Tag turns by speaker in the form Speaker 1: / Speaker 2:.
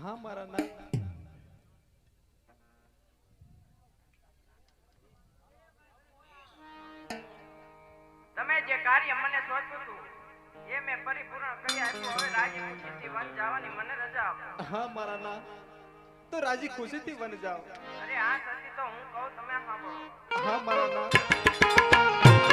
Speaker 1: હા મારા ના.
Speaker 2: તમે જે કાર્ય મને સોંપ્યું હતું એ મેં પરિપૂર્ણ કરી આપ્યું. હવે રાજી ખુશીથી વન જવાની મને રજા આપો.
Speaker 1: હા મારા ના. તો રાજી ખુશીથી વન જાઓ.
Speaker 2: અરે આ સતી તો હું કહું તમે સાંભળો.
Speaker 1: હા મારા
Speaker 3: ના.